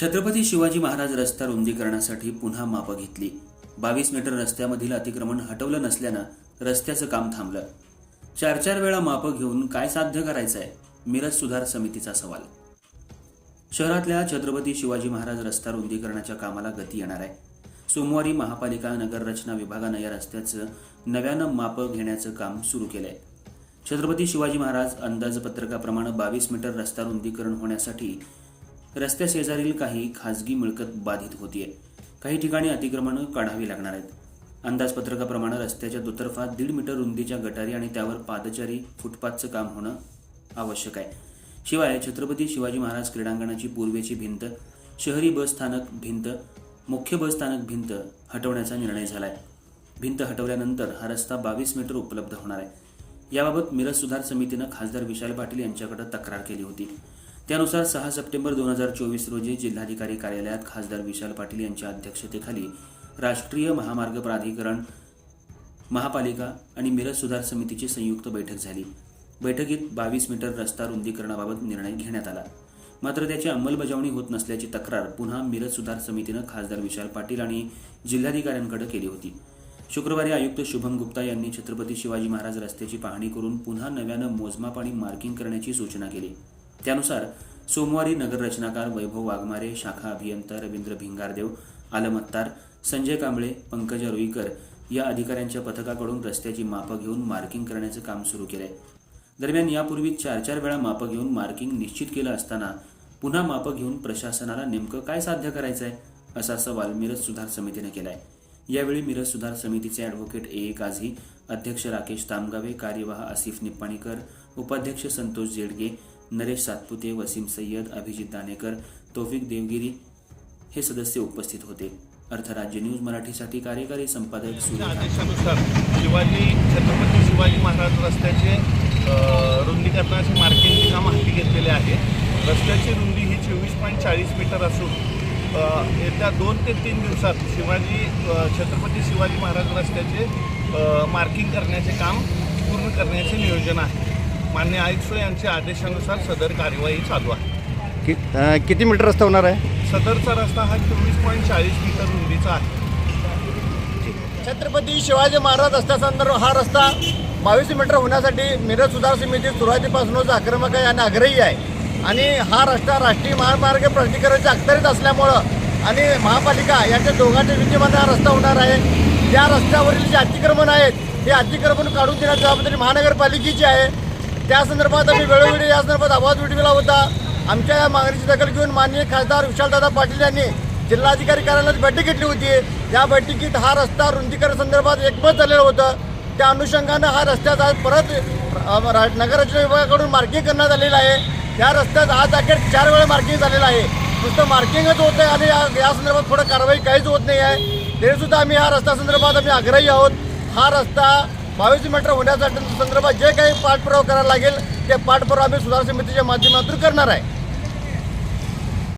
छत्रपती शिवाजी महाराज रस्ता रुंदीकरणासाठी पुन्हा मापं घेतली. बावीस मीटर रस्त्यामधील अतिक्रमण हटवलं नसल्यानं रस्त्याचं काम थांबलं. चार चार वेळा मापं घेऊन काय साध्य करायचं आहे मिरज सुधार समितीचा सवाल. शहरातल्या छत्रपती शिवाजी महाराज रस्ता रुंदीकरणाच्या कामाला गती येणार आहे. सोमवारी महापालिका नगररचना विभागानं या रस्त्याचं नव्यानं मापं घेण्याचं काम सुरू केलंय. छत्रपती शिवाजी महाराज अंदाजपत्रकाप्रमाणे बावीस मीटर रस्ता रुंदीकरण होण्यासाठी रस्त्या शेजारील काही खाजगी मिळकत बाधित होतीये. काही ठिकाणी अतिक्रमणं काढावी लागणार आहेत. अंदाजपत्रकाप्रमाणे रस्त्याच्या दुतर्फा दीड मीटर रुंदीच्या गटारी आणि त्यावर पादचारी फुटपाथचं काम होणं आवश्यक आहे. शिवाय छत्रपती शिवाजी महाराज क्रीडांगणाची पूर्वेची भिंत शहरी बस स्थानक भिंत मुख्य बस स्थानक भिंत हटवण्याचा निर्णय झालाय. भिंत हटवल्यानंतर हा रस्ता बावीस मीटर उपलब्ध होणार आहे. याबाबत मिरज सुधार समितीनं खासदार विशाल पाटील यांच्याकडे तक्रार केली होती. त्यानुसार सहा सप्टेंबर दोन हजार चोवीस रोजी जिल्हाधिकारी कार्यालयात खासदार विशाल पाटील यांच्या अध्यक्षतेखाली राष्ट्रीय महामार्ग प्राधिकरण महापालिका आणि मिरज सुधार समितीची संयुक्त बैठक झाली. बैठकीत बावीस मीटर रस्ता रुंदीकरणाबाबत निर्णय घेण्यात आला. मात्र त्याची अंमलबजावणी होत नसल्याची तक्रार पुन्हा मिरज सुधार समितीनं खासदार विशाल पाटील आणि जिल्हाधिकाऱ्यांकडे केली होती. शुक्रवारी आयुक्त शुभम गुप्ता यांनी छत्रपती शिवाजी महाराज रस्त्याची पाहणी करून पुन्हा नव्यानं मोजमाप आणि मार्किंग करण्याची सूचना केली. त्यानुसार सोमवारी नगररचनाकार वैभव वाघमारे शाखा अभियंता रवींद्र भिंगारदेव आलमत्तार संजय कांबळे पंकजा रुईकर या अधिकाऱ्यांच्या पथकाकडून रस्त्याची मापं घेऊन मार्किंग करण्याचं काम सुरू केलंय. दरम्यान यापूर्वी चार चार वेळा मापं घेऊन मार्किंग निश्चित केलं असताना पुन्हा मापं घेऊन प्रशासनाला नेमकं काय साध्य करायचं आहे असा सवाल मिरज सुधार समितीने केलाय. यावेळी मिरज सुधार समितीचे ॲडव्होकेट ए. ए. काझी अध्यक्ष राकेश तामगावे कार्यवाह आसिफ निप्पाणीकर उपाध्यक्ष संतोष जेडगे नरेश सातपुते वसीम सय्यद अभिजित दानेकर तौफिक देवगिरी हे सदस्य उपस्थित होते. अर्थराज्य न्यूज मराठीसाठी कार्यकारी संपादक आदेशानुसार शिवाजी छत्रपती शिवाजी महाराज रस्त्याचे रुंदीकरणाचे मार्किंगचे काम हाती घेतलेले आहे. रस्त्याची रुंदी ही चोवीस पॉईंट चाळीस मीटर असून येत्या दोन ते तीन दिवसात शिवाजी छत्रपती शिवाजी महाराज रस्त्याचे मार्किंग करण्याचे काम पूर्ण करण्याचे नियोजन आहे. मान्य आयुक्त यांच्या आदेशानुसार सदर कार्यवाही चालू आहे. कि अ, किती मीटर रस्ता होणार आहे? सदरचा रस्ता हा चोवीस पॉईंट चाळीस मीटर रुंदीचा आहे. छत्रपती शिवाजी महाराज रस्त्यासंदर्भ हा रस्ता बावीस मीटर होण्यासाठी मिरज सुधार समिती सुरुवातीपासूनच आक्रमक आहे आणि आग्रही आहे. आणि हा रस्ता राष्ट्रीय महामार्ग प्राधिकरणाच्या अखत्यारीत असल्यामुळं आणि महापालिका यांच्या दोघांच्या विद्यमाने हा रस्ता होणार आहे. या रस्त्यावरील जे अतिक्रमण आहेत ते अतिक्रमण काढून देण्याची जबाबदारी महानगरपालिकेची आहे. त्या संदर्भात आम्ही वेळोवेळी या संदर्भात आवाज उठविला होता आमच्या या मागणीची दखल घेऊन माननीय खासदार विशालदादा पाटील यांनी जिल्हाधिकारी कार्यालयात बैठक घेतली होती. या बैठकीत हा रस्ता रुंदीकरण संदर्भात एकमत झालेलं होतं. त्या अनुषंगानं हा रस्त्याचा आज परत नगररचना विभागाकडून मार्किंग करण्यात आलेलं आहे. या रस्त्यात आज अखेर चार वेळा मार्किंग झालेलं आहे. नुसतं मार्किंगच होतं आहे आणि या या संदर्भात थोडं कारवाई काहीच होत नाही आहे. तरीसुद्धा आम्ही हा रस्त्या संदर्भात आम्ही आग्रही आहोत. हा रस्ता बावीस मीटर होण्यासाठी संदर्भात जे काही पाठपुरावा करायला लागेल ते पाठपुरावा आम्ही सुधार समितीच्या माध्यमातून करणार आहे.